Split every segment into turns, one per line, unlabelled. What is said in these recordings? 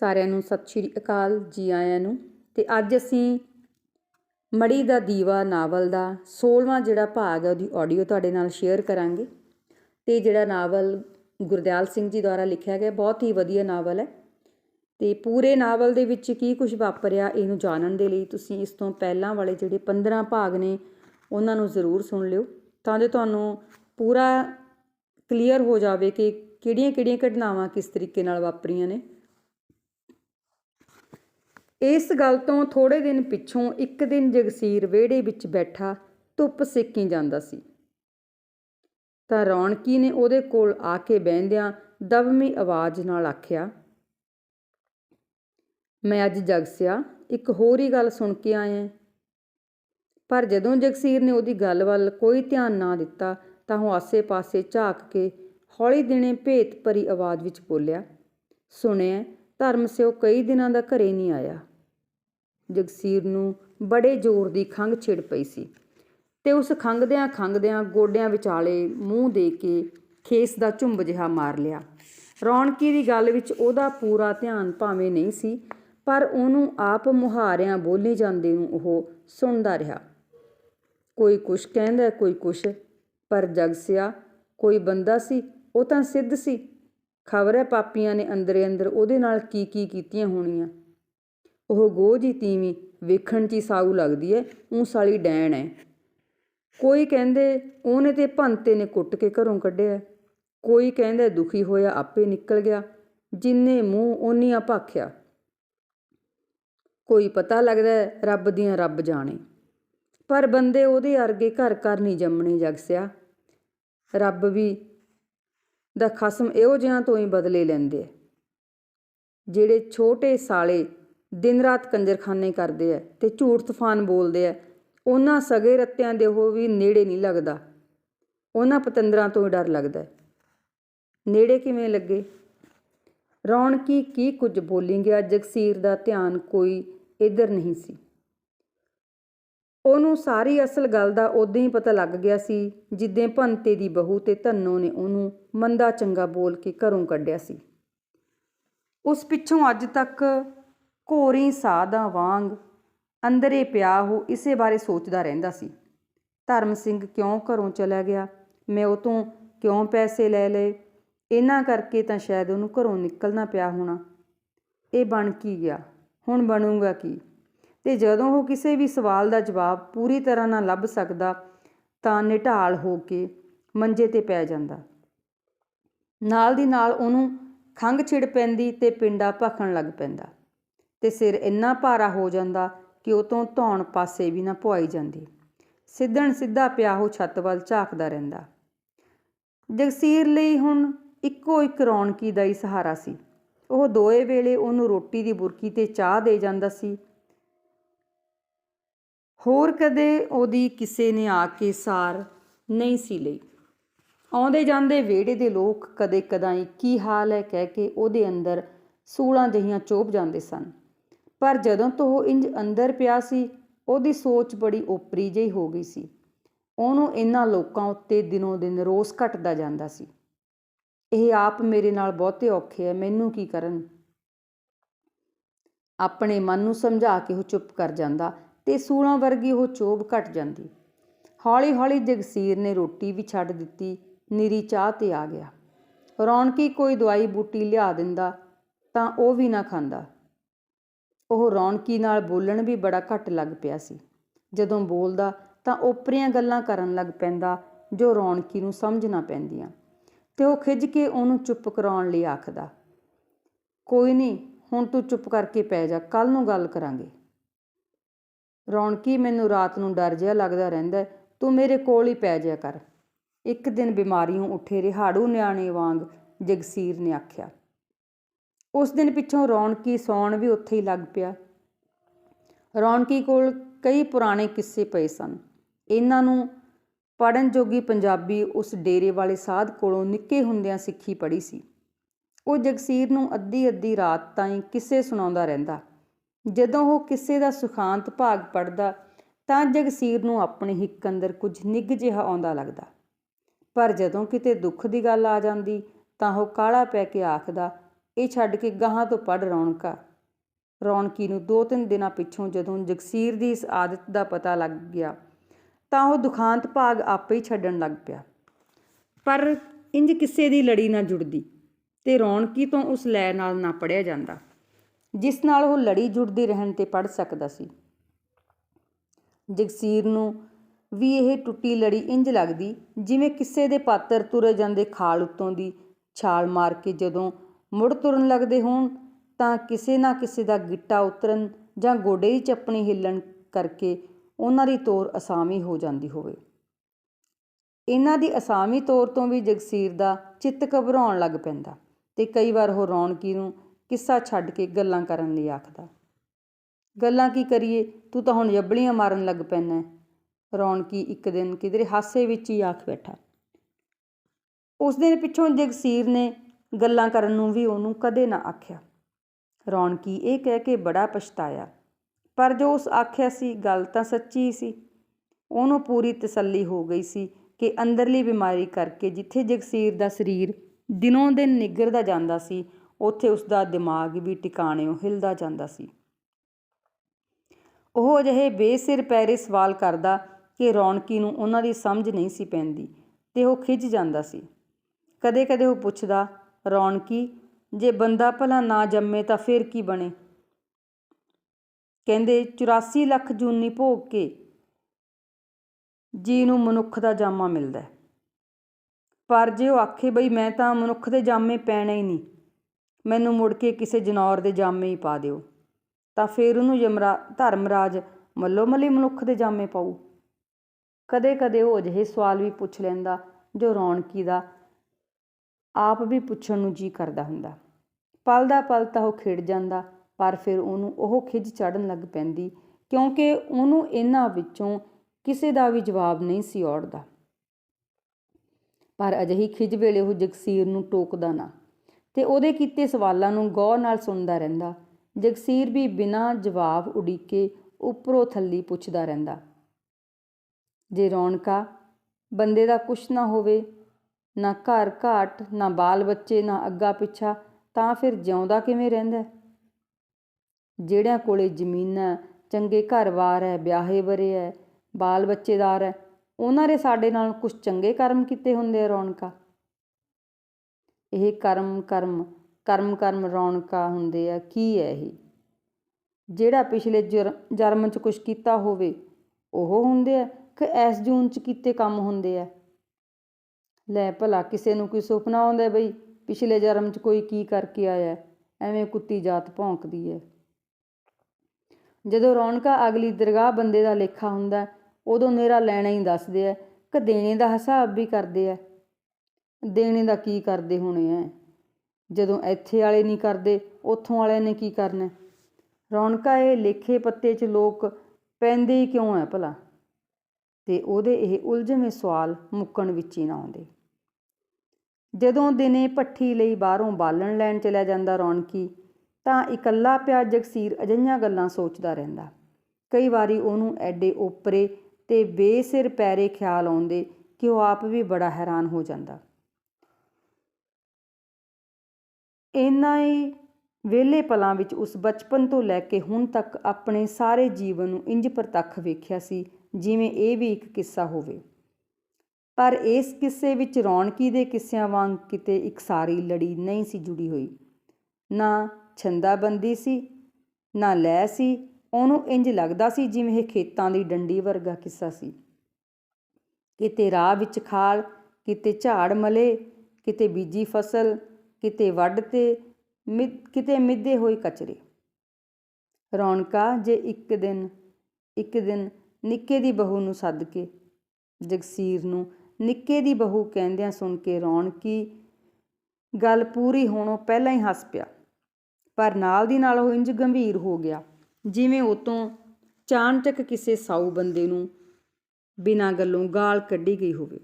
ਸਾਰਿਆਂ ਨੂੰ ਸਤਿ ਸ਼੍ਰੀ ਅਕਾਲ ਜੀ ਆਇਆਂ ਨੂੰ। ਤੇ ਅੱਜ ਅਸੀਂ ਮੜੀ ਦਾ ਦੀਵਾ, ਨਾਵਲ ਦਾ 16ਵਾਂ ਜਿਹੜਾ ਭਾਗ ਹੈ ਉਹਦੀ ਆਡੀਓ ਤੁਹਾਡੇ ਨਾਲ ਸ਼ੇਅਰ ਕਰਾਂਗੇ। ਤੇ ਜਿਹੜਾ ਨਾਵਲ ਗੁਰਦਿਆਲ ਸਿੰਘ ਜੀ ਦੁਆਰਾ ਲਿਖਿਆ ਗਿਆ, ਬਹੁਤ ਹੀ ਵਧੀਆ ਨਾਵਲ ਹੈ। ਤੇ ਪੂਰੇ ਨਾਵਲ ਦੇ ਵਿੱਚ ਕੀ ਕੁਝ ਵਾਪਰਿਆ, ਇਹਨੂੰ ਜਾਣਨ ਦੇ ਲਈ ਤੁਸੀਂ ਇਸ ਤੋਂ ਪਹਿਲਾਂ ਵਾਲੇ ਜਿਹੜੇ 15 ਭਾਗ ਨੇ, ਉਹਨਾਂ ਨੂੰ ਜ਼ਰੂਰ ਸੁਣ ਲਿਓ। ਤਾਂ ਜੋ ਤੁਹਾਨੂੰ ਪੂਰਾ ਕਲੀਅਰ ਹੋ ਜਾਵੇ ਕਿ ਕਿਹੜੀਆਂ-ਕਿਹੜੀਆਂ ਘਟਨਾਵਾਂ ਕਿਸ ਤਰੀਕੇ ਨਾਲ ਵਾਪਰੀਆਂ ਨੇ। ਇਸ ਗੱਲ ਤੋਂ ਥੋੜੇ ਦਿਨ ਪਿੱਛੋਂ ਇੱਕ ਦਿਨ ਜਗਸੀਰ ਵਿਹੜੇ ਵਿੱਚ ਬੈਠਾ ਧੁੱਪ ਸੇਕੀ ਜਾਂਦਾ ਸੀ। ਤਾਂ ਰੌਣਕੀ ਨੇ ਉਹਦੇ ਕੋਲ ਆ ਕੇ ਬਹਿੰਦਿਆਂ ਦਬਮੀ ਆਵਾਜ਼ ਨਾਲ ਆਖਿਆ, ਮੈਂ ਅੱਜ ਜਗਸਿਆ, ਇੱਕ ਹੋਰ ਹੀ ਗੱਲ ਸੁਣ ਕੇ ਆਇਆ। ਪਰ ਜਦੋਂ ਜਗਸੀਰ ਨੇ ਉਹਦੀ ਗੱਲ ਵੱਲ ਕੋਈ ਧਿਆਨ ਨਾ ਦਿੱਤਾ, ਤਾਂ ਉਹ ਆਸੇ-ਪਾਸੇ ਝਾਕ ਕੇ ਹੌਲੀ ਦਿਨੇ ਭੇਤ ਭਰੀ ਆਵਾਜ਼ ਵਿੱਚ ਬੋਲਿਆ, ਸੁਣਿਆ ਧਰਮ ਸਿਓ ਕਈ ਦਿਨਾਂ ਦਾ ਘਰੇ ਨਹੀਂ ਆਇਆ। ਜਗਸੀਰ ਨੂੰ ਬੜੇ ਜ਼ੋਰ ਦੀ ਖੰਘ ਛਿੜ ਪਈ ਸੀ ਤੇ ਉਸ ਖੰਘਦਿਆਂ ਖੰਘਦਿਆਂ ਗੋਡਿਆਂ ਵਿਚਾਲੇ ਮੂੰਹ ਦੇ ਕੇ ਖੇਸ ਦਾ ਝੁੰਬ ਜਿਹਾ ਮਾਰ ਲਿਆ। ਰੌਣਕੀ ਦੀ ਗੱਲ ਵਿੱਚ ਉਹਦਾ ਪੂਰਾ ਧਿਆਨ ਭਾਵੇਂ ਨਹੀਂ ਸੀ, ਪਰ ਉਹਨੂੰ ਆਪ ਮੁਹਾਰਿਆਂ ਬੋਲੀ ਜਾਂਦੇ ਨੂੰ ਉਹ ਸੁਣਦਾ ਰਿਹਾ। ਕੋਈ ਕੁਛ ਕਹਿੰਦਾ, ਕੋਈ ਕੁਛ, ਪਰ ਜਗਸਿਆ ਕੋਈ ਬੰਦਾ ਸੀ, ਉਹ ਤਾਂ ਸਿੱਧ ਸੀ। ਖਬਰ ਹੈ ਪਾਪੀਆਂ ਨੇ ਅੰਦਰੇ ਅੰਦਰ ਉਹਦੇ ਨਾਲ ਕੀ ਕੀ ਕੀਤੀਆਂ ਹੋਣੀਆਂ। ਉਹ ਗੋਜੀ ਤੀਵੀਂ ਵੇਖਣ 'ਚ ਹੀ ਸਾਊ ਲੱਗਦੀ ਐ ਉਹ ਸਾਲੀ ਡੈਣ ਐ। ਕੋਈ ਕਹਿੰਦੇ ਉਹਨੇ ਤੇ ਭੰਤੇ ਨੇ ਕੁੱਟ ਕੇ ਘਰੋਂ ਕੱਢਿਆ। ਕੋਈ ਕਹਿੰਦਾ ਦੁਖੀ ਹੋਇਆ ਆਪੇ ਨਿਕਲ ਗਿਆ, ਜਿੰਨੇ ਮੂੰਹ ਓਨੀਆਂ ਭਾਖਿਆ। ਕੋਈ ਪਤਾ ਲੱਗਦਾ ਰੱਬ ਦੀਆਂ ਰੱਬ ਜਾਣੇ। ਪਰ ਬੰਦੇ ਉਹਦੇ ਅਰਗੇ ਘਰ ਘਰ ਨਹੀਂ ਜੰਮਣੇ ਜਗਸਿਆ ਰੱਬ ਵੀ ਦਾ ਖਸਮ ਇਹੋ ਜਿਹਾਂ ਤੋਂ ਹੀ ਬਦਲੇ ਲੈਂਦੇ ਐ ਜਿਹੜੇ ਛੋਟੇ ਸਾਲੇ ਦਿਨ ਰਾਤ ਕੰਜਰਖਾਨੇ ਕਰਦੇ ਐ ਤੇ ਝੂਠ ਤੂਫਾਨ ਬੋਲਦੇ ਐ ਉਹਨਾਂ ਸਗੇ ਰੱਤਿਆਂ ਦੇ ਉਹ ਵੀ ਨੇੜੇ ਨਹੀਂ ਲੱਗਦਾ। ਉਹਨਾਂ ਪਤੰਦਰਾਂ ਤੋਂ ਹੀ ਡਰ ਲੱਗਦਾ ਨੇੜੇ ਕਿਵੇਂ ਲੱਗੇ? ਰੌਣਕੀ ਕੀ ਕੁਝ ਬੋਲੀ ਗਿਆ ਜਗਸੀਰ ਦਾ ਧਿਆਨ ਕੋਈ ਇਧਰ ਨਹੀਂ ਸੀ। ਉਹਨੂੰ ਸਾਰੀ ਅਸਲ ਗੱਲ ਦਾ ਉਦੋਂ ਹੀ ਪਤਾ ਲੱਗ ਗਿਆ ਸੀ, ਜਿੱਦਾਂ ਭੰਤੇ ਦੀ ਬਹੂ ਤੇ ਧੰਨੋ ਨੇ ਉਹਨੂੰ ਮੰਦਾ ਚੰਗਾ ਬੋਲ ਕੇ ਘਰੋਂ ਕੱਢਿਆ ਸੀ। ਉਸ ਪਿੱਛੋਂ ਅੱਜ ਤੱਕ ਘੋਰੀ ਸਾਦਾ ਵਾਂਗ ਅੰਦਰੇ ਪਿਆ ਹੋ ਇਸੇ ਬਾਰੇ ਸੋਚਦਾ ਰਹਿੰਦਾ ਸੀ। ਧਰਮ ਸਿੰਘ ਕਿਉਂ ਘਰੋਂ ਚਲਾ ਗਿਆ? ਮੈਂ ਉਹ ਤੋਂ ਕਿਉਂ ਪੈਸੇ ਲੈ ਲਏ? ਇਹਨਾਂ ਕਰਕੇ ਤਾਂ ਸ਼ਾਇਦ ਉਹਨੂੰ ਘਰੋਂ ਨਿਕਲਣਾ ਪਿਆ ਹੋਣਾ। ਇਹ ਬਣ ਕੀ ਗਿਆ? ਹੁਣ ਬਣੂਗਾ ਕੀ? ਤੇ ਜਦੋਂ ਉਹ ਕਿਸੇ ਵੀ ਸਵਾਲ ਦਾ ਜਵਾਬ ਪੂਰੀ ਤਰ੍ਹਾਂ ਨਾ ਲੱਭ ਸਕਦਾ, ਤਾਂ ਨਿਢਾਲ ਹੋ ਕੇ ਮੰਜੇ ਤੇ ਪੈ ਜਾਂਦਾ। ਨਾਲ ਦੀ ਨਾਲ ਉਹਨੂੰ ਖੰਘ ਛਿੜ ਪੈਂਦੀ ਤੇ ਪਿੰਡਾ ਭਖਣ ਲੱਗ ਪੈਂਦਾ ਤੇ ਸਿਰ ਇੰਨਾ ਭਾਰਾ ਹੋ ਜਾਂਦਾ ਕਿ ਉਹ ਤੋਂ ਧੌਣ ਪਾਸੇ ਵੀ ਨਾ ਪੁਆਈ ਜਾਂਦੀ। ਸਿੱਧਣ ਸਿੱਧਾ ਪਿਆ ਉਹ ਛੱਤ ਵੱਲ ਝਾਕਦਾ ਰਹਿੰਦਾ। ਜਗਸੀਰ ਲਈ ਹੁਣ ਇੱਕੋ ਇੱਕ ਰੌਣਕੀ ਦਾ ਹੀ ਸਹਾਰਾ ਸੀ। ਉਹ ਦੋਏ ਵੇਲੇ ਉਹਨੂੰ ਰੋਟੀ ਦੀ ਬੁਰਕੀ ਤੇ ਚਾਹ ਦੇ ਜਾਂਦਾ ਸੀ ਹੋਰ ਕਦੇ ਉਹਦੀ ਕਿਸੇ ਨੇ ਆ ਕੇ ਸਾਰ ਨਹੀਂ ਸੀ ਲਈ। ਆਉਂਦੇ ਜਾਂਦੇ ਵਿਹੜੇ ਦੇ ਲੋਕ ਕਦੇ ਕਦਾਈ ਕੀ ਹਾਲ ਹੈ ਕਹਿ ਕੇ ਉਹਦੇ ਅੰਦਰ ਸੂਲਾਂ ਜਹੀਆਂ ਚੋਪ ਜਾਂਦੇ ਸਨ। ਪਰ ਜਦੋਂ ਤੋਂ ਉਹ ਇੰਜ ਅੰਦਰ ਪਿਆ ਸੀ, ਉਹਦੀ ਸੋਚ ਬੜੀ ਓਪਰੀ ਜਿਹੀ ਹੋ ਗਈ ਸੀ। ਉਹਨੂੰ ਇਹਨਾਂ ਲੋਕਾਂ ਉੱਤੇ ਦਿਨੋਂ ਦਿਨ ਰੋਸ ਘਟਦਾ ਜਾਂਦਾ ਸੀ। ਇਹ ਆਪ ਮੇਰੇ ਨਾਲ ਬਹੁਤੇ ਔਖੇ ਹੈ, ਮੈਨੂੰ ਕੀ ਕਰਨ? ਆਪਣੇ ਮਨ ਨੂੰ ਸਮਝਾ ਕੇ ਉਹ ਚੁੱਪ ਕਰ ਜਾਂਦਾ। ਤੇ ਸੂਲਾਂ ਵਰਗੀ ਉਹ ਚੋਬ ਘਟ ਜਾਂਦੀ। ਹੌਲੀ ਹੌਲੀ ਜਗਸੀਰ ਨੇ ਰੋਟੀ ਵੀ ਛੱਡ ਦਿੱਤੀ, ਨਿਰੀ ਚਾਹ ਤੇ ਆ ਗਿਆ। ਰੌਣਕੀ ਕੋਈ ਦਵਾਈ ਬੂਟੀ ਲਿਆ ਦਿੰਦਾ ਤਾਂ ਉਹ ਵੀ ਨਾ ਖਾਂਦਾ। ਉਹ ਰੌਣਕੀ ਨਾਲ ਬੋਲਣ ਵੀ ਬੜਾ ਘੱਟ ਲੱਗ ਪਿਆ ਸੀ। ਜਦੋਂ ਬੋਲਦਾ ਤਾਂ ਓਪਰੀਆਂ ਗੱਲਾਂ ਕਰਨ ਲੱਗ ਪੈਂਦਾ ਜੋ ਰੌਣਕੀ ਨੂੰ ਸਮਝ ਨਾ ਪੈਂਦੀਆਂ। ਤੇ ਉਹ ਖਿੱਚ ਕੇ ਉਹਨੂੰ ਚੁੱਪ ਕਰਾਉਣ ਲਈ ਆਖਦਾ, ਕੋਈ ਨਹੀਂ ਹੁਣ ਤੂੰ ਚੁੱਪ ਕਰਕੇ ਪੈ ਜਾ ਕੱਲ ਨੂੰ ਗੱਲ ਕਰਾਂਗੇ। ਰੌਣਕੀ ਮੈਨੂੰ ਰਾਤ ਨੂੰ ਡਰ ਜਿਹਾ ਲੱਗਦਾ ਰਹਿੰਦਾ ਤੂੰ ਮੇਰੇ ਕੋਲ ਹੀ ਪੈ ਜਾ ਕਰ। ਇੱਕ ਦਿਨ ਬਿਮਾਰੀਓਂ ਉੱਠੇ ਰਿਹਾੜੂ ਨਿਆਣੇ ਵਾਂਗ ਜਗਸੀਰ ਨੇ ਆਖਿਆ। ਉਸ ਦਿਨ ਪਿੱਛੋਂ ਰੌਣਕੀ ਸੌਣ ਵੀ ਉੱਥੇ ਹੀ ਲੱਗ ਪਿਆ। ਰੌਣਕੀ ਕੋਲ ਕਈ ਪੁਰਾਣੇ ਕਿੱਸੇ ਪਏ ਸਨ। ਇਹਨਾਂ ਨੂੰ ਪੜਨ ਜੋਗੀ ਪੰਜਾਬੀ ਉਸ ਡੇਰੇ ਵਾਲੇ ਸਾਧ ਕੋਲੋਂ ਨਿੱਕੇ ਹੁੰਦਿਆਂ ਸਿੱਖੀ ਪੜੀ ਸੀ। ਉਹ ਜਗਸੀਰ ਨੂੰ ਅੱਧੀ ਅੱਧੀ ਰਾਤ ਤਾਈਂ ਕਿੱਸੇ ਸੁਣਾਉਂਦਾ ਰਹਿੰਦਾ। ਜਦੋਂ ਉਹ ਕਿਸੇ ਦਾ ਸੁਖਾਂਤ ਭਾਗ ਪੜਦਾ ਤਾਂ ਜਗਸੀਰ ਨੂੰ ਆਪਣੇ ਹਿੱਕ ਅੰਦਰ ਕੁਝ ਨਿੱਘ ਜਿਹਾ ਆਉਂਦਾ ਲੱਗਦਾ। ਪਰ ਜਦੋਂ ਕਿਤੇ ਦੁੱਖ ਦੀ ਗੱਲ ਆ ਜਾਂਦੀ, ਤਾਂ ਉਹ ਕਾਲਾ ਪੈ ਕੇ ਆਖਦਾ, ਇਹ ਛੱਡ ਕੇ ਗਾਹਾਂ ਤੋਂ ਪੜ ਰੌਣਕਾ। ਰੌਣਕੀ ਨੂੰ ਦੋ ਤਿੰਨ ਦਿਨਾਂ ਪਿੱਛੋਂ ਜਦੋਂ ਜਗਸੀਰ ਦੀ ਇਸ ਆਦਤ ਦਾ ਪਤਾ ਲੱਗ ਗਿਆ, ਤਾਂ ਉਹ ਦੁਖਾਂਤ ਭਾਗ ਆਪੇ ਹੀ ਛੱਡਣ ਲੱਗ ਪਿਆ। ਪਰ ਇੰਜ ਕਿਸੇ ਦੀ ਲੜੀ ਨਾ ਜੁੜਦੀ ਤੇ ਰੌਣਕੀ ਤੋਂ ਉਸ ਲੈ ਨਾਲ ਨਾ ਪੜਿਆ ਜਾਂਦਾ। ਜਿਸ ਨਾਲ ਉਹ ਲੜੀ ਜੁੜਦੀ ਰਹਿਣ ਤੇ ਪੜ ਸਕਦਾ ਸੀ। ਜਗਸੀਰ ਨੂੰ ਵੀ ਇਹ ਟੁੱਟੀ ਲੜੀ ਇੰਜ ਲੱਗਦੀ ਜਿਵੇਂ ਕਿਸੇ ਦੇ ਪਾਤਰ ਤੁਰੇ ਜਾਂਦੇ ਖਾਲ ਉੱਤੋਂ ਦੀ ਛਾਲ ਮਾਰ ਕੇ ਜਦੋਂ ਮੁੜ ਤੁਰਨ ਲੱਗਦੇ ਹੋਣ, ਤਾਂ ਕਿਸੇ ਨਾ ਕਿਸੇ ਦਾ ਗਿੱਟਾ ਉਤਰਨ ਜਾਂ ਗੋਡੇ ਦੀ ਚੱਪਣੀ ਹਿੱਲਣ ਕਰਕੇ ਉਹਨਾਂ ਦੀ ਤੋਰ ਅਸਾਮੀ ਹੋ ਜਾਂਦੀ ਹੋਵੇ। ਇਹਨਾਂ ਦੀ ਅਸਾਮੀ ਤੌਰ ਤੋਂ ਵੀ ਜਗਸੀਰ ਦਾ ਚਿੱਤ ਘਬਰਾਉਣ ਲੱਗ ਪੈਂਦਾ ਤੇ ਕਈ ਵਾਰ ਉਹ ਰੌਣਕੀ ਨੂੰ ਕਿੱਸਾ ਛੱਡ ਕੇ ਗੱਲਾਂ ਕਰਨ ਲਈ ਆਖਦਾ। ਗੱਲਾਂ ਕੀ ਕਰੀਏ? ਤੂੰ ਤਾਂ ਹੁਣ ਜੱਬਲੀਆਂ ਮਾਰਨ ਲੱਗ ਪੈਣਾ ਰੌਣਕੀ ਇੱਕ ਦਿਨ ਕਿਧਰੇ ਹਾਸੇ ਵਿੱਚ ਹੀ ਆਖ ਬੈਠਾ। ਉਸ ਦਿਨ ਪਿੱਛੋਂ ਜਗਸੀਰ ਨੇ ਗੱਲਾਂ ਕਰਨ ਨੂੰ ਵੀ ਉਹਨੂੰ ਕਦੇ ਨਾ ਆਖਿਆ। ਰੌਣਕੀ ਇਹ ਕਹਿ ਕੇ ਬੜਾ ਪਛਤਾਇਆ। ਪਰ ਜੋ ਉਸ ਆਖਿਆ ਸੀ, ਗੱਲ ਤਾਂ ਸੱਚੀ ਸੀ। ਉਹਨੂੰ ਪੂਰੀ ਤਸੱਲੀ ਹੋ ਗਈ ਸੀ ਕਿ ਅੰਦਰਲੀ ਬਿਮਾਰੀ ਕਰਕੇ ਜਿੱਥੇ ਜਗਸੀਰ ਦਾ ਸਰੀਰ ਦਿਨੋਂ ਦਿਨ ਨਿੱਗਰਦਾ ਜਾਂਦਾ ਸੀ ਉੱਥੇ ਉਸ ਦਾ ਦਿਮਾਗ ਵੀ ਟਿਕਾਣਿਓਂ ਹਿਲਦਾ ਜਾਂਦਾ ਸੀ। ਉਹ ਅਜਿਹੇ ਬੇਸਿਰ ਪੈਰੇ ਸਵਾਲ ਕਰਦਾ ਕਿ ਰੌਣਕੀ ਨੂੰ ਉਹਨਾਂ ਦੀ ਸਮਝ ਨਹੀਂ ਸੀ ਪੈਂਦੀ ਤੇ ਉਹ ਖਿੱਚ ਜਾਂਦਾ ਸੀ। ਕਦੇ-ਕਦੇ ਉਹ ਪੁੱਛਦਾ, ਰੌਣਕੀ, ਜੇ ਬੰਦਾ ਭਲਾ ਨਾ ਜੰਮੇ ਤਾਂ ਫਿਰ ਕੀ ਬਣੇ? ਕਹਿੰਦੇ 84 ਲੱਖ ਜੂਨੀ ਭੋਗ ਕੇ ਜੀ ਨੂੰ ਮਨੁੱਖ ਦਾ ਜਾਮਾ ਮਿਲਦਾ ਪਰ ਜੇ ਉਹ ਆਖੇ ਬਈ ਮੈਂ ਤਾਂ ਮਨੁੱਖ ਦੇ ਜਾਮੇ ਪੈਣਾ ਹੀ ਨਹੀਂ ਮੈਨੂੰ ਮੁੜ ਕੇ ਕਿਸੇ ਜਨੌਰ ਦੇ ਜਾਮੇ ਹੀ ਪਾ ਦਿਓ। ਤਾਂ ਫਿਰ ਉਹਨੂੰ ਯਮਰਾ, ਧਰਮਰਾਜ ਮੱਲੋ ਮੱਲੀ ਮਨੁੱਖ ਦੇ ਜਾਮੇ ਪਾਉ ਕਦੇ ਕਦੇ ਉਹ ਅਜਿਹੇ ਸਵਾਲ ਵੀ ਪੁੱਛ ਲੈਂਦਾ, ਜੋ ਰੌਣਕੀ ਦਾ ਆਪ ਵੀ ਪੁੱਛਣ ਨੂੰ ਜੀ ਕਰਦਾ ਹੁੰਦਾ। ਪਲ ਦਾ ਪਲ ਤਾਂ ਉਹ ਖਿੜ ਜਾਂਦਾ, ਪਰ ਫਿਰ ਉਹਨੂੰ ਉਹ ਖਿਜ ਚੜਨ ਲੱਗ ਪੈਂਦੀ, ਕਿਉਂਕਿ ਉਹਨੂੰ ਇਹਨਾਂ ਵਿੱਚੋਂ ਕਿਸੇ ਦਾ ਵੀ ਜਵਾਬ ਨਹੀਂ ਸੀ ਔੜਦਾ। ਪਰ ਅਜਿਹੀ ਖਿਜ ਵੇਲੇ ਉਹ ਜਗਸੀਰ ਨੂੰ ਟੋਕਦਾ ਨਾ। ਤੇ ਉਹਦੇ ਕੀਤੇ ਸਵਾਲਾਂ ਨੂੰ ਗੌਰ ਨਾਲ ਸੁਣਦਾ ਰਹਿੰਦਾ। ਜਗਸੀਰ ਵੀ ਬਿਨਾਂ ਜਵਾਬ ਉਡੀਕੇ ਉੱਪਰੋਂ ਥੱਲੀ ਪੁੱਛਦਾ ਰਹਿੰਦਾ। ਜੇ ਰੌਣਕਾ, ਬੰਦੇ ਦਾ ਕੁਛ ਨਾ ਹੋਵੇ, ਨਾ ਘਰ ਘਾਟ, ਨਾ ਬਾਲ ਬੱਚੇ, ਨਾ ਅੱਗਾ ਪਿੱਛਾ, ਤਾਂ ਫਿਰ ਜਿਉਂਦਾ ਕਿਵੇਂ ਰਹਿੰਦਾ? ਜਿਹੜਿਆਂ ਕੋਲੇ ਜ਼ਮੀਨਾਂ ਚੰਗੇ ਘਰ-ਬਾਰ ਹੈ, ਵਿਆਹੇ ਬਰੇ ਹੈ, ਬਾਲ ਬੱਚੇਦਾਰ ਹੈ, ਉਹਨਾਂ ਦੇ ਸਾਡੇ ਨਾਲ ਕੁਝ ਚੰਗੇ ਕਰਮ ਕੀਤੇ ਹੁੰਦੇ ਆ ਰੌਣਕਾ। ਇਹ ਕਰਮ ਕਰਮ ਕਰਮ ਕਰਮ ਰੌਣਕਾ ਹੁੰਦੇ ਆ, ਕੀ ਹੈ ਇਹ? ਜਿਹੜਾ ਪਿਛਲੇ ਜਨਮ ਚ ਕੁਝ ਕੀਤਾ ਹੋਵੇ, ਉਹ ਹੁੰਦੇ ਆ ਕਿ ਐਸ ਜੂਨ ਚ ਕੀਤੇ ਕੰਮ ਹੁੰਦੇ ਆ? ਲੈ ਭਲਾ, ਕਿਸੇ ਨੂੰ ਕੋਈ ਸੁਪਨਾ ਆਉਂਦਾ ਬਈ, ਪਿਛਲੇ ਜਨਮ ਚ ਕੋਈ ਕੀ ਕਰਕੇ ਆਇਆ? ਐਵੇਂ ਕੁੱਤੀ ਜਾਤ ਭੌਂਕਦੀ ਹੈ। ਜਦੋਂ ਰੌਣਕਾ ਅਗਲੀ ਦਰਗਾਹ ਬੰਦੇ ਦਾ ਲੇਖਾ ਹੁੰਦਾ, ਉਦੋਂ ਨੇਰਾ ਲੈਣਾ ਹੀ ਦੱਸਦੇ ਆ, ਕਿ ਦੇਣੇ ਦਾ ਹਿਸਾਬ ਵੀ ਕਰਦੇ ਆ। ਦੇਣੇ ਦਾ ਕੀ ਕਰਦੇ ਹੋਣੇ ਆ ਜਦੋਂ ਇੱਥੇ ਵਾਲੇ ਨਹੀਂ ਕਰਦੇ, ਉੱਥੋਂ ਵਾਲਿਆਂ ਨੇ ਕੀ ਕਰਨਾ? ਰੌਣਕਾ ਇਹ ਲੇਖੇ ਪੱਤੇ 'ਚ ਲੋਕ ਪੈਂਦੇ ਹੀ ਕਿਉਂ ਆ ਭਲਾ? ਤੇ ਉਹਦੇ ਇਹ ਉਲਝਵੇਂ ਸਵਾਲ ਮੁੱਕਣ ਵਿੱਚ ਹੀ ਨਾ ਆਉਂਦੇ। ਜਦੋਂ ਦਿਨੇ ਪੱਠੀ ਲਈ ਬਾਹਰੋਂ ਬਾਲਣ ਲੈਣ ਚਲਿਆ ਜਾਂਦਾ ਰੌਣਕੀ, ਤਾਂ ਇਕੱਲਾ ਪਿਆ ਜਗਸੀਰ ਅਜਈਆਂ ਗੱਲਾਂ ਸੋਚਦਾ ਰਹਿੰਦਾ। ਕਈ ਵਾਰੀ ਉਹਨੂੰ ਐਡੇ ਓਪਰੇ ਤੇ ਬੇਸਿਰ ਪੈਰੇ ਖਿਆਲ ਆਉਂਦੇ ਕਿ ਉਹ ਆਪ ਵੀ ਬੜਾ ਹੈਰਾਨ ਹੋ ਜਾਂਦਾ। ਇਹਨਾਂ ਹੀ ਵਿਹਲੇ ਪਲਾਂ ਵਿੱਚ ਉਸ ਬਚਪਨ ਤੋਂ ਲੈ ਕੇ ਹੁਣ ਤੱਕ ਆਪਣੇ ਸਾਰੇ ਜੀਵਨ ਨੂੰ ਇੰਜ ਪ੍ਰਤੱਖ ਵੇਖਿਆ ਸੀ, ਜਿਵੇਂ ਇਹ ਵੀ ਇੱਕ ਕਿੱਸਾ ਹੋਵੇ। ਪਰ ਇਸ ਕਿੱਸੇ ਵਿੱਚ ਰੌਣਕੀ ਦੇ ਕਿੱਸਿਆਂ ਵਾਂਗ ਕਿਤੇ ਇੱਕ ਸਾਰੀ ਲੜੀ ਨਹੀਂ ਸੀ ਜੁੜੀ ਹੋਈ। ਨਾ ਛੰਦਾਬੰਦੀ ਸੀ, ਨਾ ਲੈ ਸੀ, ਉਹਨੂੰ ਇੰਜ ਲੱਗਦਾ ਸੀ ਜਿਵੇਂ ਇਹ ਖੇਤਾਂ ਦੀ ਡੰਡੀ ਵਰਗਾ ਕਿੱਸਾ ਸੀ। ਕਿਤੇ ਰਾਹ ਵਿੱਚ ਖਾਲ, ਕਿਤੇ ਝਾੜ ਮਲੇ, ਕਿਤੇ ਬੀਜੀ ਫਸਲ ਕਿਤੇ ਵੱਢ ਤੇ ਕਿਤੇ ਮਿੱਧੇ ਹੋਏ ਕਚਰੇ। ਰੌਣਕਾ ਜੇ ਇੱਕ ਦਿਨ ਇੱਕ ਦਿਨ ਨਿੱਕੇ ਦੀ ਬਹੂ ਨੂੰ ਸੱਦ ਕੇ ਜਗਸੀਰ ਨੂੰ ਨਿੱਕੇ ਦੀ ਬਹੂ ਕਹਿੰਦਿਆਂ ਸੁਣ ਕੇ ਰੌਣਕੀ ਗੱਲ ਪੂਰੀ ਹੋਣੋਂ ਪਹਿਲਾਂ ਹੀ ਹੱਸ ਪਿਆ, ਪਰ ਨਾਲ ਦੀ ਨਾਲ ਉਹ ਇੰਜ ਗੰਭੀਰ ਹੋ ਗਿਆ, ਜਿਵੇਂ ਉਤੋਂ ਚਾਣਚੱਕ ਕਿਸੇ ਸਾਊ ਬੰਦੇ ਨੂੰ ਬਿਨਾਂ ਗੱਲੋਂ ਗਾਲ ਕੱਢੀ ਗਈ ਹੋਵੇ।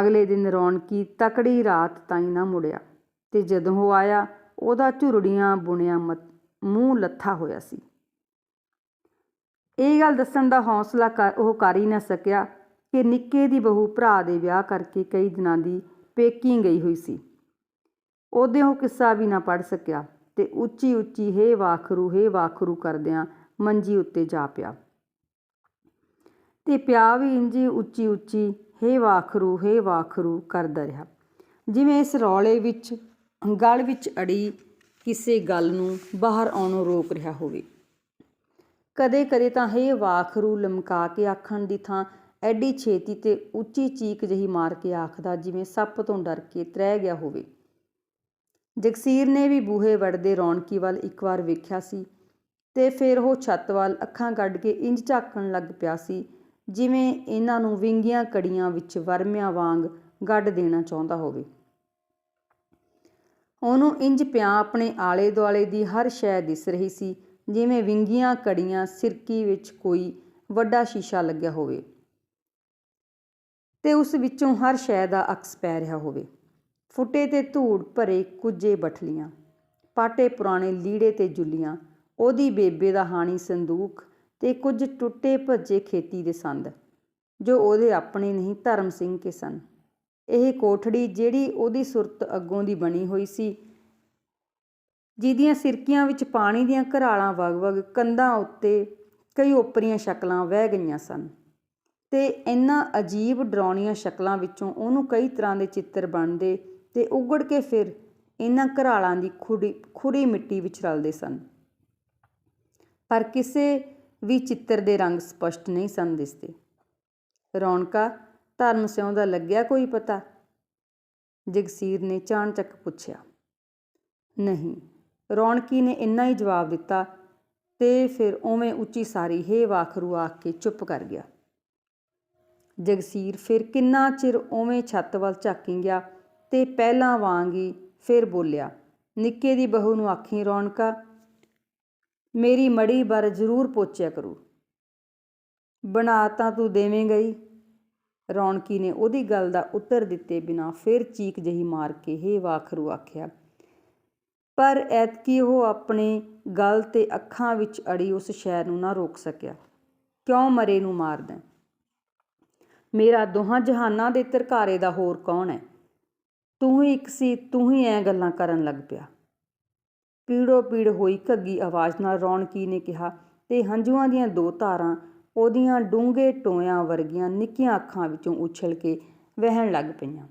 ਅਗਲੇ ਦਿਨ ਰੌਣਕੀ ਤਕੜੀ ਰਾਤ ਤਾਈਂ ਨਾ ਮੁੜਿਆ ਤੇ ਜਦੋਂ ਉਹ ਆਇਆ, ਉਹਦਾ ਝੁਰੜੀਆਂ ਬੁਣਿਆ ਮੂੰਹ ਲੱਥਾ ਹੋਇਆ ਸੀ। ਇਹ ਗੱਲ ਦੱਸਣ ਦਾ ਹੌਸਲਾ ਉਹ ਕਰ ਹੀ ਨਾ ਸਕਿਆ ਕਿ ਨਿੱਕੇ ਦੀ ਬਹੂ ਭਰਾ ਦੇ ਵਿਆਹ ਕਰਕੇ ਕਈ ਦਿਨਾਂ ਦੀ ਪੇਕੀ ਗਈ ਹੋਈ ਸੀ। ਉਹਦੇ ਉਹ ਕਿੱਸਾ ਵੀ ਨਾ ਪੜ ਸਕਿਆ ਤੇ ਉੱਚੀ ਉੱਚੀ ਹੇ ਵਾਖਰੂ ਹੇ ਵਾਖਰੂ ਕਰਦਿਆਂ ਮੰਜੀ ਉੱਤੇ ਜਾ ਪਿਆ। ਤੇ ਪਿਆ ਵੀ ਇੰਜੀ ਉੱਚੀ ਉੱਚੀ ਹੇ ਵਾਖਰੂ ਹੇ ਵਾਖਰੂ ਕਰਦਾ ਰਿਹਾ। ਜਿਵੇਂ ਇਸ ਰੌਲੇ ਵਿੱਚ, ਗਲ ਵਿੱਚ ਅੜੀ ਕਿਸੇ ਗੱਲ ਨੂੰ ਬਾਹਰ ਆਉਣੋਂ ਰੋਕ ਰਿਹਾ ਹੋਵੇ। ਕਦੇ ਕਦੇ ਤਾਂ ਹੇ ਵਾਖਰੂ ਲਮਕਾ ਕੇ ਆਖਣ ਦੀ ਥਾਂ ਐਡੀ ਛੇਤੀ ਤੇ ਉੱਚੀ ਚੀਕ ਜਹੀ ਮਾਰ ਕੇ ਆਖਦਾ ਜਿਵੇਂ ਸੱਪ ਤੋਂ ਡਰ ਕੇ ਤ੍ਰਹਿ ਗਿਆ ਹੋਵੇ। ਜਗਸੀਰ ਨੇ ਵੀ ਬੂਹੇ ਵੜਦੇ ਰੌਣਕੀ ਵੱਲ ਇੱਕ ਵਾਰ ਵੇਖਿਆ ਸੀ ਤੇ ਫਿਰ ਉਹ ਛੱਤ ਵੱਲ ਅੱਖਾਂ ਕੱਢ ਕੇ ਇੰਜ ਝਾਕਣ ਲੱਗ ਪਿਆ ਸੀ ਜਿਵੇਂ ਇਹਨਾਂ ਨੂੰ ਵਿੰਗੀਆਂ ਕੜੀਆਂ ਵਿੱਚ ਵਰਮਿਆਂ ਵਾਂਗ ਗੱਡ ਦੇਣਾ ਚਾਹੁੰਦਾ ਹੋਵੇ। ਉਹਨੂੰ ਇੰਜ ਪਿਆ ਆਪਣੇ ਆਲੇ ਦੁਆਲੇ ਦੀ ਹਰ ਸ਼ੈ ਦਿਸ ਰਹੀ ਸੀ, ਜਿਵੇਂ ਵਿੰਗੀਆਂ ਕੜੀਆਂ ਸਿਰਕੀ ਵਿੱਚ ਕੋਈ ਵੱਡਾ ਸ਼ੀਸ਼ਾ ਲੱਗਿਆ ਹੋਵੇ। ਤੇ ਉਸ ਵਿੱਚੋਂ ਹਰ ਸ਼ੈ ਦਾ ਅਕਸ ਪੈ ਰਿਹਾ ਹੋਵੇ। ਫੁੱਟੇ ਤੇ ਧੂੜ ਭਰੇ ਕੁਝੇ ਬਠਲੀਆਂ, ਪਾਟੇ ਪੁਰਾਣੇ ਲੀੜੇ ਤੇ ਜੁੱਲੀਆਂ, ਉਹਦੀ ਬੇਬੇ ਦਾ ਹਾਣੀ ਸੰਦੂਕ ਤੇ ਕੁਝ ਟੁੱਟੇ ਭੱਜੇ ਖੇਤੀ ਦੇ ਸੰਦ, ਜੋ ਉਹਦੇ ਆਪਣੇ ਨਹੀਂ ਧਰਮ ਸਿੰਘ ਕੇ ਸਨ। ਇਹ ਕੋਠੜੀ ਜਿਹੜੀ ਉਹਦੀ ਸੁਰਤ ਅੱਗੋਂ ਦੀ ਬਣੀ ਹੋਈ ਸੀ, ਜਿਹਦੀਆਂ ਸਿਰਕੀਆਂ ਵਿੱਚ ਪਾਣੀ ਦੀਆਂ ਘਰਾਲਾਂ ਵਗ-ਵਗ ਕੰਧਾਂ ਉੱਤੇ ਕਈ ਓਪਰੀਆਂ ਸ਼ਕਲਾਂ ਵਹਿ ਗਈਆਂ ਸਨ ਤੇ ਇਹਨਾਂ ਅਜੀਬ ਡਰਾਉਣੀਆਂ ਸ਼ਕਲਾਂ ਵਿੱਚੋਂ ਉਹਨੂੰ ਕਈ ਤਰ੍ਹਾਂ ਦੇ ਚਿੱਤਰ ਬਣਦੇ ਤੇ ਉਗੜ ਕੇ ਫਿਰ ਇਹਨਾਂ ਘਰਾਲਾਂ ਦੀ ਖੁੜੀ ਖੁਰੀ ਮਿੱਟੀ ਵਿੱਚ ਰਲਦੇ ਸਨ। ਪਰ ਕਿਸੇ ਵੀ ਚਿੱਤਰ ਦੇ ਰੰਗ ਸਪਸ਼ਟ ਨਹੀਂ ਸਨ ਦਿਸਦੇ। ਰੌਣਕਾ ਧਰਮ ਸਿਉਂ ਦਾ ਲੱਗਿਆ ਕੋਈ ਪਤਾ? ਜਗਸੀਰ ਨੇ ਚਾਣਚੱਕ ਪੁੱਛਿਆ। ਨਹੀਂ, ਰੌਣਕੀ ਨੇ ਇੰਨਾ ਹੀ ਜਵਾਬ ਦਿੱਤਾ ਤੇ ਫਿਰ ਉਵੇਂ ਉੱਚੀ ਸਾਰੀ ਹੇ ਵਾਖਰੂ ਆਖ ਕੇ ਚੁੱਪ ਕਰ ਗਿਆ। ਜਗਸੀਰ ਫਿਰ ਕਿੰਨਾ ਚਿਰ ਉਵੇਂ ਛੱਤ ਵੱਲ ਝਾਕੀ ਗਿਆ ਤੇ ਪਹਿਲਾਂ ਵਾਂਗ ਹੀ ਫਿਰ ਬੋਲਿਆ, ਨਿੱਕੇ ਦੀ ਬਹੂ ਨੂੰ ਆਖੀ ਰੌਣਕਾ ਮੇਰੀ ਮੜੀ ਬਰ ਜ਼ਰੂਰ ਪੋਚਿਆ ਕਰੂ। ਬਣਾ ਤਾਂ ਤੂੰ ਦੇਵੇਂ ਗਈ। ਰੌਣਕੀ ਨੇ ਉਹਦੀ ਗੱਲ ਦਾ ਉੱਤਰ ਦਿੱਤੇ ਬਿਨਾ ਫਿਰ ਚੀਕ ਜਹੀ ਮਾਰ ਕੇ ਹੇ ਵਾਖਰੂ ਆਖਿਆ, ਪਰ ਐਤਕੀ ਉਹ ਆਪਣੇ ਗਲ ਤੇ ਅੱਖਾਂ ਵਿੱਚ ਅੜੀ ਉਸ ਸ਼ੈ ਨੂੰ ਨਾ ਰੋਕ ਸਕਿਆ। ਕਿਉਂ ਮਰੇ ਨੂੰ ਮਾਰਦਾ ਮੇਰਾ ਦੋਹਾਂ ਜਹਾਨਾਂ ਦੇ ਧਰਕਾਰੇ ਦਾ ਹੋਰ ਕੌਣ ਹੈ? ਤੂੰ ਹੀ ਇੱਕ ਸੀ, ਤੂੰ ਹੀ ਐ ਗੱਲਾਂ ਕਰਨ ਲੱਗ ਪਿਆ। ਪੀੜੋ ਪੀੜ ਹੋਈ ਘੱਗੀ ਆਵਾਜ਼ ਨਾਲ ਰੌਣਕੀ ਨੇ ਕਿਹਾ, ਤੇ ਹੰਝੂਆਂ ਦੀਆਂ ਦੋ ਧਾਰਾਂ, ਉਹਦੀਆਂ ਡੂੰਘੇ ਟੋਇਆਂ ਵਰਗੀਆਂ ਨਿੱਕੀਆਂ ਅੱਖਾਂ ਵਿੱਚੋਂ ਉਛਲ ਕੇ ਵਹਿਣ ਲੱਗ ਪਈਆਂ।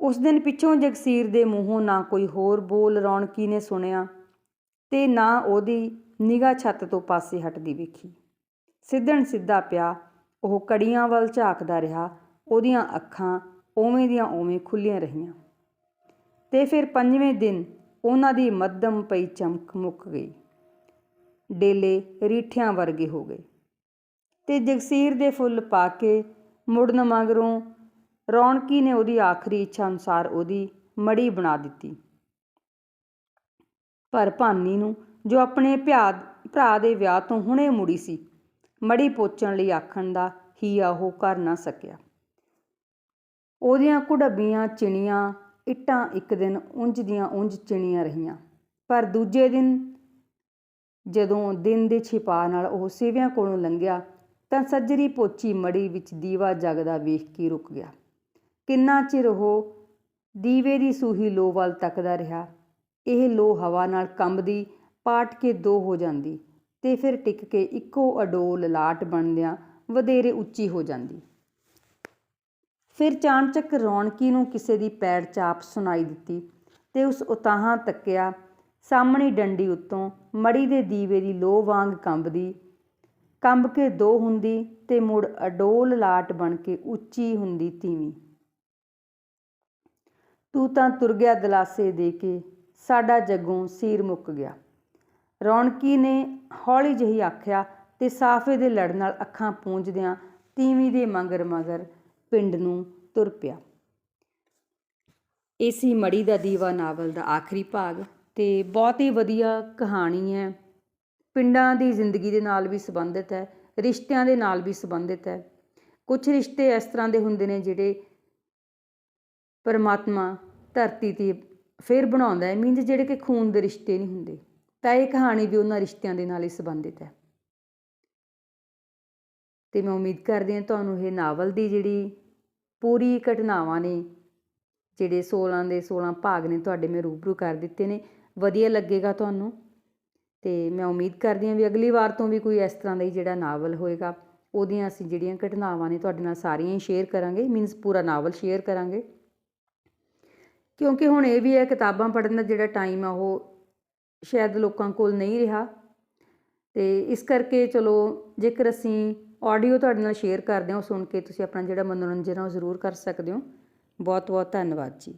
ਉਸ ਦਿਨ ਪਿੱਛੋਂ ਜਗਸੀਰ ਦੇ ਮੂੰਹੋਂ ਨਾ ਕੋਈ ਹੋਰ ਬੋਲ ਰੌਣਕੀ ਨੇ ਸੁਣਿਆ ਤੇ ਨਾ ਉਹਦੀ ਨਿਗਾਹ ਛੱਤ ਤੋਂ ਪਾਸੇ ਹਟਦੀ ਵੇਖੀ। ਸਿੱਧਣ ਸਿੱਧਾ ਪਿਆ, ਉਹ ਕੜੀਆਂ ਵੱਲ ਝਾਕਦਾ ਰਿਹਾ, ਉਹਦੀਆਂ ਅੱਖਾਂ ਉਵੇਂ ਦੀਆਂ ਉਵੇਂ ਖੁੱਲੀਆਂ ਰਹੀਆਂ। ਤੇ ਫਿਰ ਪੰਜਵੇਂ ਦਿਨ ਉਹਨਾਂ ਦੀ ਮੱਧਮ ਪਈ ਚਮਕ ਮੁੱਕ ਗਈ। ਡੇਲੇ ਰੀਠਿਆਂ ਵਰਗੇ ਹੋ ਗਏ। ਤੇ ਜਗਸੀਰ ਦੇ ਫੁੱਲ ਪਾ ਕੇ ਮੁੜਨ ਮਗਰੋਂ ਰੌਣਕੀ ਨੇ ਉਹਦੀ ਆਖਰੀ ਇੱਛਾ ਅਨੁਸਾਰ ਉਹਦੀ ਮੜੀ ਬਣਾ ਦਿੱਤੀ। ਪਰ ਭਾਨੀ ਨੂੰ ਜੋ ਆਪਣੇ ਭਿਆ ਭਰਾ ਦੇ ਵਿਆਹ ਤੋਂ ਹੁਣੇ ਮੁੜੀ ਸੀ ਮੜੀ ਪੋਚਣ ਲਈ ਆਖਣ ਦਾ ਹੀ ਉਹ ਕਰ ਨਾ ਸਕਿਆ। ਉਹਦੀਆਂ ਕੁੜੱਬੀਆਂ ਚਿਣੀਆਂ ਇੱਟਾਂ ਇੱਕ ਦਿਨ ਉਂਝ ਦੀਆਂ ਉਂਝ ਚਿਣੀਆਂ ਰਹੀਆਂ। ਪਰ ਦੂਜੇ ਦਿਨ ਜਦੋਂ ਦਿਨ ਦੇ ਛਿਪਾ ਨਾਲ ਉਹ ਸੇਵਿਆਂ ਕੋਲੋਂ ਲੰਘਿਆ ਤਾਂ ਸੱਜਰੀ ਪੋਚੀ ਮੜੀ ਵਿੱਚ ਦੀਵਾ ਜਗਦਾ ਵੇਖ ਕੇ ਰੁਕ ਗਿਆ। ਕਿੰਨਾ ਚਿਰ ਉਹ ਦੀਵੇ ਦੀ ਸੂਹੀ ਲੋ ਵੱਲ ਤੱਕਦਾ ਰਿਹਾ, ਇਹ ਲੋ ਹਵਾ ਨਾਲ ਕੰਬਦੀ, ਪਾਟ ਕੇ ਦੋ ਹੋ ਜਾਂਦੀ ਤੇ ਫਿਰ ਟਿਕ ਕੇ ਇੱਕੋ ਅਡੋਲ ਲਾਟ ਬਣਦਿਆਂ ਵਧੇਰੇ ਉੱਚੀ ਹੋ ਜਾਂਦੀ। ਫਿਰ ਚਾਣਚੱਕ ਰੌਣਕੀ ਨੂੰ ਕਿਸੇ ਦੀ ਪੈੜ ਚਾਪ ਸੁਣਾਈ ਦਿੱਤੀ ਤੇ ਉਸ ਉਤਾਹਾਂ ਤੱਕਿਆ ਸਾਹਮਣੀ ਡੰਡੀ ਉੱਤੋਂ ਮੜੀ ਦੇ ਦੀਵੇ ਦੀ ਲੋਹ ਵਾਂਗ ਕੰਬਦੀ। ਕੰਬ ਕੇ ਦੋ ਹੁੰਦੀ ਤੇ ਮੁੜ ਅਡੋਲ ਲਾਟ ਬਣ ਕੇ ਉੱਚੀ ਹੁੰਦੀ ਤੀਵੀਂ। ਤੂੰ ਤਾਂ ਤੁਰ ਗਿਆ ਦਲਾਸੇ ਦੇ ਕੇ ਸਾਡਾ ਜੱਗੋਂ ਸੀਰ ਮੁੱਕ ਗਿਆ। ਰੌਣਕੀ ਨੇ ਹੌਲੀ ਜਿਹੀ ਆਖਿਆ ਤੇ ਸਾਫੇ ਦੇ ਲੜ ਨਾਲ ਅੱਖਾਂ ਪੂੰਝਦਿਆਂ ਤੀਵੀਂ ਦੇ ਮਗਰ ਮਗਰ ਪਿੰਡ ਨੂੰ ਤੁਰ ਪਿਆ। ਇਸੀ ਮੜੀ ਦਾ ਦੀਵਾ ਨਾਵਲ ਦਾ ਆਖਰੀ ਭਾਗ ਤੇ ਬਹੁਤ ਹੀ ਵਧੀਆ ਕਹਾਣੀ ਹੈ। ਪਿੰਡਾਂ ਦੀ ਜ਼ਿੰਦਗੀ ਦੇ ਨਾਲ ਵੀ ਸੰਬੰਧਿਤ ਹੈ, ਰਿਸ਼ਤਿਆਂ ਦੇ ਨਾਲ ਵੀ ਸੰਬੰਧਿਤ ਹੈ। ਕੁਝ ਰਿਸ਼ਤੇ ਇਸ ਤਰ੍ਹਾਂ ਦੇ ਹੁੰਦੇ ਨੇ ਜਿਹੜੇ ਪਰਮਾਤਮਾ ਧਰਤੀ ਤੇ ਫਿਰ ਬਣਾਉਂਦਾ ਹੈ ਮੀਨਸ ਜਿਹੜੇ ਕਿ ਖੂਨ ਦੇ ਰਿਸ਼ਤੇ ਨਹੀਂ ਹੁੰਦੇ। ਤਾਂ ਇਹ ਕਹਾਣੀ ਵੀ ਉਹਨਾਂ ਰਿਸ਼ਤਿਆਂ ਦੇ ਨਾਲ ਹੀ ਸੰਬੰਧਿਤ ਹੈ। ਤੇ ਮੈਂ ਉਮੀਦ ਕਰਦੀ ਹਾਂ ਤੁਹਾਨੂੰ ਇਹ ਨਾਵਲ ਦੀ ਜਿਹੜੀ ਪੂਰੀ ਘਟਨਾਵਾਂ ਨੇ, ਜਿਹੜੇ 16 ਦੇ 16 ਭਾਗ ਨੇ ਤੁਹਾਡੇ ਮੈਂ ਰੂਬਰੂ ਕਰ ਦਿੱਤੇ ਨੇ, ਵਧੀਆ ਲੱਗੇਗਾ ਤੁਹਾਨੂੰ? ਤੇ ਮੈਂ ਉਮੀਦ ਕਰਦੀ ਹਾਂ ਵੀ ਅਗਲੀ ਵਾਰ ਤੋਂ ਵੀ ਕੋਈ ਇਸ ਤਰ੍ਹਾਂ ਦਾ ਹੀ ਜਿਹੜਾ ਨਾਵਲ ਹੋਏਗਾ, ਉਹਦੀਆਂ ਅਸੀਂ ਜਿਹੜੀਆਂ ਘਟਨਾਵਾਂ ਨੇ ਤੁਹਾਡੇ ਨਾਲ ਸਾਰੀਆਂ ਹੀ ਸ਼ੇਅਰ ਕਰਾਂਗੇ ਮੀਨਸ ਪੂਰਾ ਨਾਵਲ ਸ਼ੇਅਰ ਕਰਾਂਗੇ। ਕਿਉਂਕਿ ਹੁਣ ਇਹ ਵੀ ਹੈ, ਕਿਤਾਬਾਂ ਪੜ੍ਹਨ ਦਾ ਜਿਹੜਾ ਟਾਈਮ ਆ, ਉਹ ਸ਼ਾਇਦ ਲੋਕਾਂ ਕੋਲ ਨਹੀਂ ਰਿਹਾ। ਤੇ ਇਸ ਕਰਕੇ ਚਲੋ ਜੇਕਰ ਅਸੀਂ ਆਡੀਓ ਤੁਹਾਡੇ ਨਾਲ ਸ਼ੇਅਰ ਕਰਦੇ ਹਾਂ, ਉਹ ਸੁਣ ਕੇ ਤੁਸੀਂ ਆਪਣਾ ਜਿਹੜਾ ਮਨੋਰੰਜਨ ਆ ਉਹ ਜ਼ਰੂਰ ਕਰ ਸਕਦੇ ਹੋ। ਬਹੁਤ ਬਹੁਤ ਧੰਨਵਾਦ ਜੀ।